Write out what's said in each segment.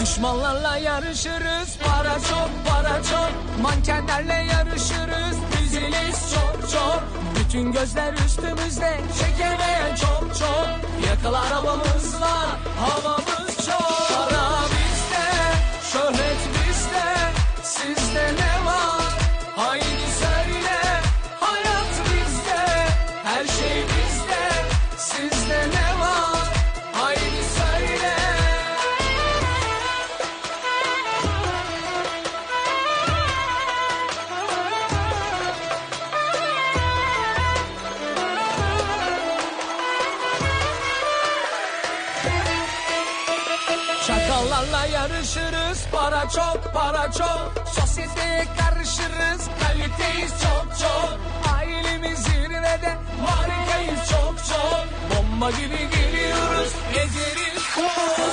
Düşmanlarla yarışırız para çok para çok. Mankenlerle yarışırız Diziliz çok çok. Bütün gözler üstümüzde Çekemeyen çok çok. Yakalı arabamız var Çakallarla yarışırız. Para çok para çok. Sosyeteye karışırız. Kaliteyiz çok çok. Ailemiz zirvede Harikayız çok çok. Bomba gibi geliyoruz. Gezeriz. Para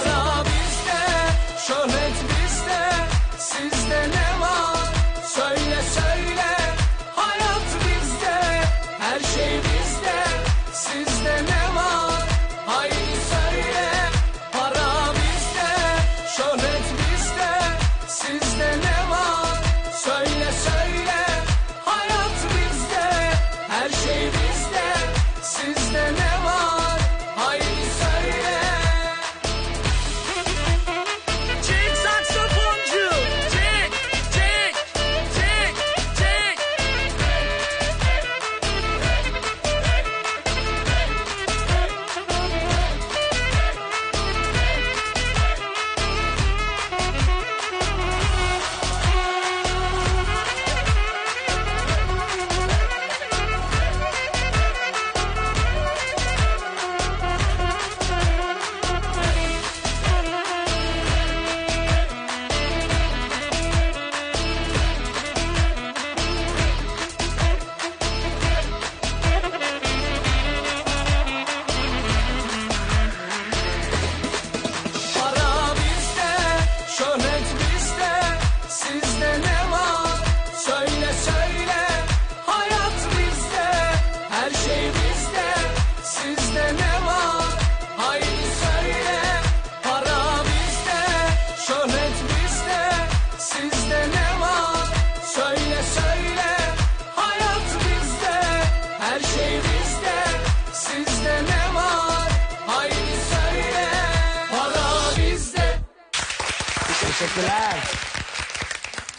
Teşekkürler.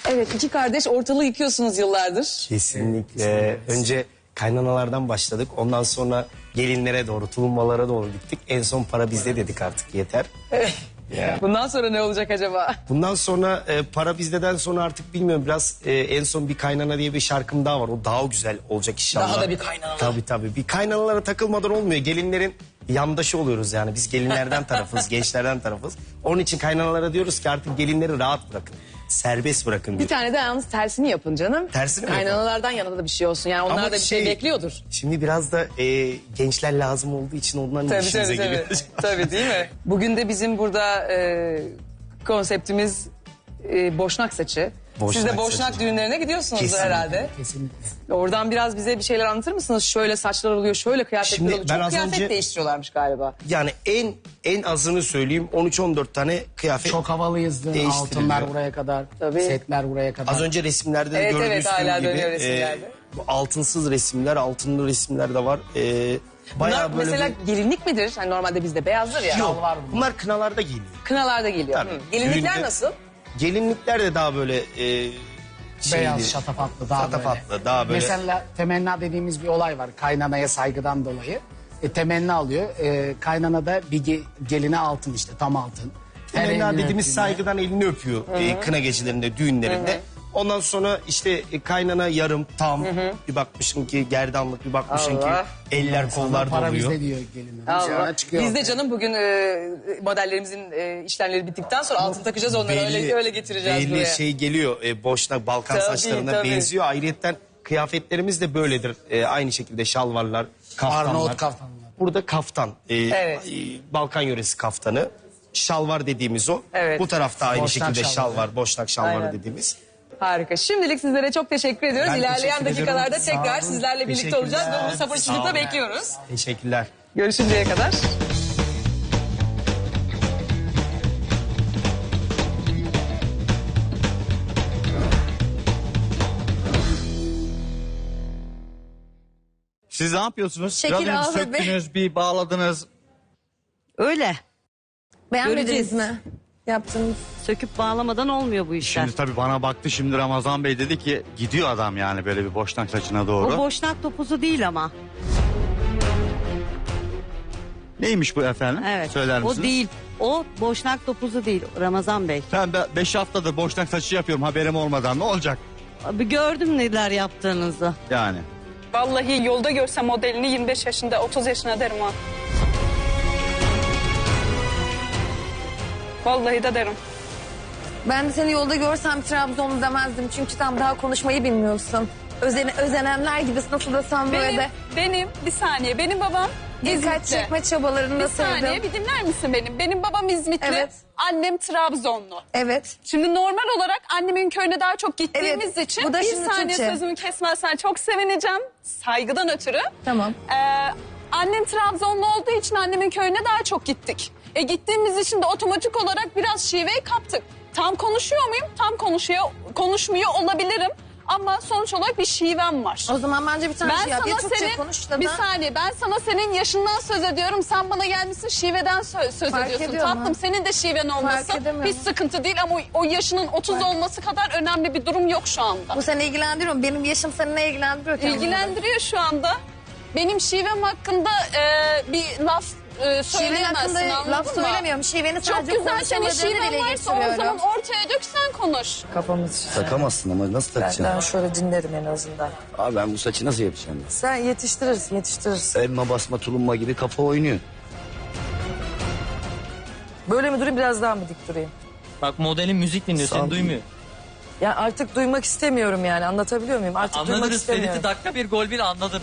Evet iki kardeş ortalığı yıkıyorsunuz yıllardır. Kesinlikle. Önce kaynanalardan başladık. Ondan sonra gelinlere doğru, tulumbalara doğru gittik. En son para bizde dedik artık yeter. Ya. Bundan sonra ne olacak acaba? Bundan sonra e, para bizdeden sonra artık bilmiyorum biraz e, en son bir kaynana diye bir şarkım daha var. O daha güzel olacak inşallah. Daha da bir kaynana. Tabii tabii. Bir kaynanalara takılmadan olmuyor. Gelinlerin yandaşı oluyoruz yani. Biz gelinlerden tarafız, gençlerden tarafız. Onun için kaynanalara diyoruz ki artık gelinleri rahat bırakın. Serbest bırakın Bir diyor. tane de yalnız tersini yapın canım. Tersini mi yapalım? Kaynanalardan yana da bir şey olsun. Yani onlar Ama da bir şey, bekliyordur. Şimdi biraz da e, gençler lazım olduğu için onların Tabii işimize tabii geliyor. tabii. tabii değil mi? Bugün de bizim burada e, konseptimiz e, boşnak saçı. Boşnak Siz de boşnak saçı. düğünlerine gidiyorsunuz Kesinlikle. herhalde. Kesinlikle. Oradan biraz bize bir şeyler anlatır mısınız? Şöyle saçlar oluyor, şöyle kıyafetler Şimdi oluyor. Çok kıyafet önce- değiştiriyorlarmış galiba. Yani en en azını söyleyeyim 13-14 tane kıyafet. Çok havalıyızdı. Altınlar buraya kadar. Tabii. Setler buraya kadar. Az önce resimlerde de Evet, gördüğünüz evet, hala gibi. dönüyor resimlerde. e, bu altınsız resimler, altınlı resimler de var. E, Bunlar bayağı böyle mesela bir... gelinlik midir? Hani normalde bizde beyazdır ya. Yok, var bunlar. bunlar kınalarda giyiliyor. Kınalarda geliyor. Tabii. Hı. Gelinlikler Düğünde- nasıl? Gelinlikler de daha böyle e, Beyaz, şatafatlı daha şatafatlı, böyle. daha böyle. Mesela temenna dediğimiz bir olay var. Kaynanaya saygıdan dolayı. E, temenni alıyor. E, kaynana da bir ge- geline altın işte tam altın. Her Temenna elini dediğimiz öptüğünde- saygıdan elini öpüyor e, kına gecelerinde, düğünlerinde. Ondan sonra işte e, kaynana yarım, tam. Bir bakmışım ki gerdanlık, bir bakmışım Allah. ki eller kollar Para doluyor. bizde diyor gelin. Allah. Çıkıyor. Biz de canım bugün e, modellerimizin e, işlemleri bittikten sonra altın takacağız onları öyle öyle getireceğiz belli buraya. şey geliyor. E, boşnak Balkan Tabii, saçlarına tabii. benziyor. Ayrıyetten kıyafetlerimiz de böyledir. E, aynı şekilde şalvarlar, kaftanlar. Arnavut kaftanlar. Burada kaftan. e, Evet. e, Balkan yöresi kaftanı. Şalvar dediğimiz o. Evet. Bu tarafta aynı Boşnak şekilde şalvarı. şalvar, boşnak şalvarı Aynen. dediğimiz. Harika. Şimdilik sizlere çok teşekkür ediyoruz. Ben İlerleyen teşekkür dakikalarda tekrar sizlerle birlikte olacağız. Ve bunu Sağ sabırsızlıkla bekliyoruz. Teşekkürler. Görüşünceye kadar. Siz ne yapıyorsunuz? Şekil Radyoyu ağladı. söktünüz, bir bağladınız. Öyle. Beğenmediniz Göreceğiz. mi? Yaptığınız. Söküp bağlamadan olmuyor bu işler. Şimdi tabii bana baktı şimdi Ramazan Bey dedi ki gidiyor adam yani böyle bir boşnak saçına doğru. O boşnak topuzu değil ama. Neymiş bu efendim? Evet. Söyler misiniz? O değil. O boşnak topuzu değil Ramazan Bey. Ben 5 haftadır boşnak saçı yapıyorum haberim olmadan ne olacak Abi gördüm neler yaptığınızı. yani? Vallahi yolda görsem modelini 25 yaşında 30 yaşına derim ha. Vallahi de derim. Ben de seni yolda görsem Trabzonlu demezdim. Çünkü tam daha konuşmayı bilmiyorsun. Özen, özenenler gibisin nasıl desem böyle Benim, de. benim bir saniye benim babam Dikkat İzmitli. çekme çabalarını Bir da saniye sevdim. bir dinler misin benim? Benim babam İzmitli, Evet. annem Trabzonlu. Evet. Şimdi normal olarak annemin köyüne daha çok gittiğimiz Evet, için bu da bir şimdi saniye Türkçe. sözümü kesmezsen çok sevineceğim. Saygıdan ötürü. Tamam. Ee, annem Trabzonlu olduğu için annemin köyüne daha çok gittik. E gittiğimiz için de otomatik olarak biraz şiveyi kaptık. Tam konuşuyor muyum? Tam konuşuyor, konuşmuyor olabilirim. Ama sonuç olarak bir şivem var. O zaman bence bir tane Ben. Ya sana Türkçe senin, konuş da bir saniye ben sana senin yaşından söz ediyorum. Sen bana gelmişsin şiveden söz, söz Fark ediyorsun. Tatlım ha. senin de şiven olması hiç sıkıntı değil ama o, o yaşının 30 olması kadar önemli bir durum yok şu anda. Bu seni ilgilendiriyor mu? Benim yaşım seni ne ilgilendiriyor? İlgilendiriyor şu anda. Benim şivem hakkında e, bir laf e, Şiven söyleyemezsin hakkında anladın laf mı? söylemiyorum. Şiveni Çok sadece güzel senin konuşamadığını şiven dile varsa o zaman ortaya dök sen konuş. Kafamız Takamazsın ama nasıl ben, ben takacaksın? şöyle dinlerim en azından. Abi ben bu saçı nasıl yapacağım? Sen yetiştirirsin yetiştirirsin. Elma basma tulumba gibi kafa oynuyor. Böyle mi durayım biraz daha mı dik durayım? Bak modelin müzik dinliyor Sağ ol. seni duymuyor. Ya artık duymak istemiyorum yani anlatabiliyor muyum? Artık duymak Anladınız istemiyorum. Ferit'i dakika bir gol bir anladınız.